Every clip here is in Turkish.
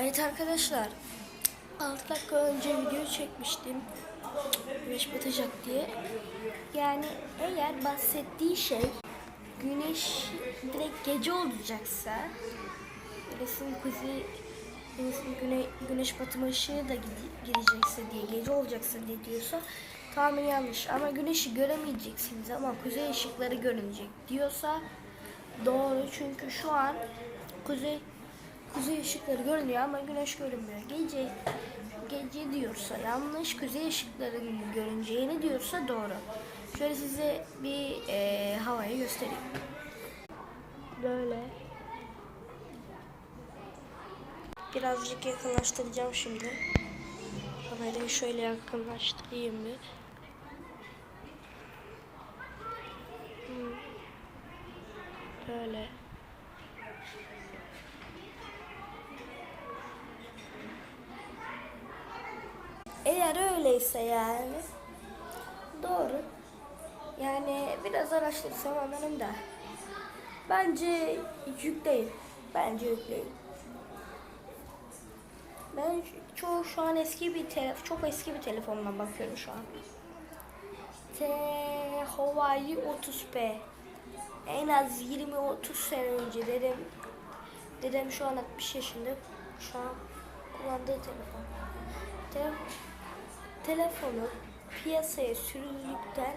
Evet arkadaşlar. 6 dakika önce video çekmiştim. Güneş batacak diye. Yani eğer bahsettiği şey Güneş direkt gece olacaksa Güneşin kuzey Güneşin güne, güneş batımı ışığı da gide- gidecekse diye Gece olacaksa diye diyorsa Tamamen yanlış. Ama güneşi göremeyeceksiniz ama kuzey ışıkları görünecek diyorsa Doğru. Çünkü şu an kuzey kuzey ışıkları görünüyor ama güneş görünmüyor. Gece gece diyorsa yanlış, kuzey ışıklarının görüneceğini diyorsa doğru. Şöyle size bir e, havayı göstereyim. Böyle. Birazcık yakınlaştıracağım şimdi. Kamerayı şöyle yakınlaştırayım bir. Böyle. Eğer öyleyse yani doğru. Yani biraz araştırsam anlarım da. Bence yükleyin. Bence yükleyin. Ben çoğu şu an eski bir telefon, çok eski bir telefonla bakıyorum şu an. T Huawei 30P. En az 20-30 sene önce dedem dedem şu an 60 yaşında. Şu an kullandığı telefon. Te- telefonu piyasaya sürüldükten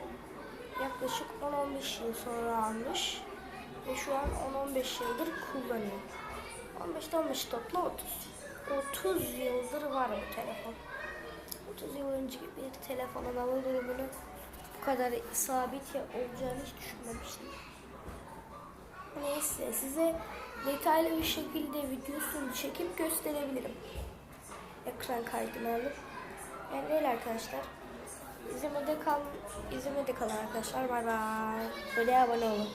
yaklaşık 10-15 yıl sonra almış ve şu an 10-15 yıldır kullanıyor. 15'te 15 topla 30. 30 yıldır var bu telefon. 30 yıl önce bir telefonun hava durumunu bu kadar sabit olacağını hiç düşünmemiştim. Neyse size detaylı bir şekilde videosunu çekip gösterebilirim. Ekran kaydını alıp. Yani öyle arkadaşlar. İzlemede kal, izlemede kalın arkadaşlar. Bay bay. Böyle abone olun.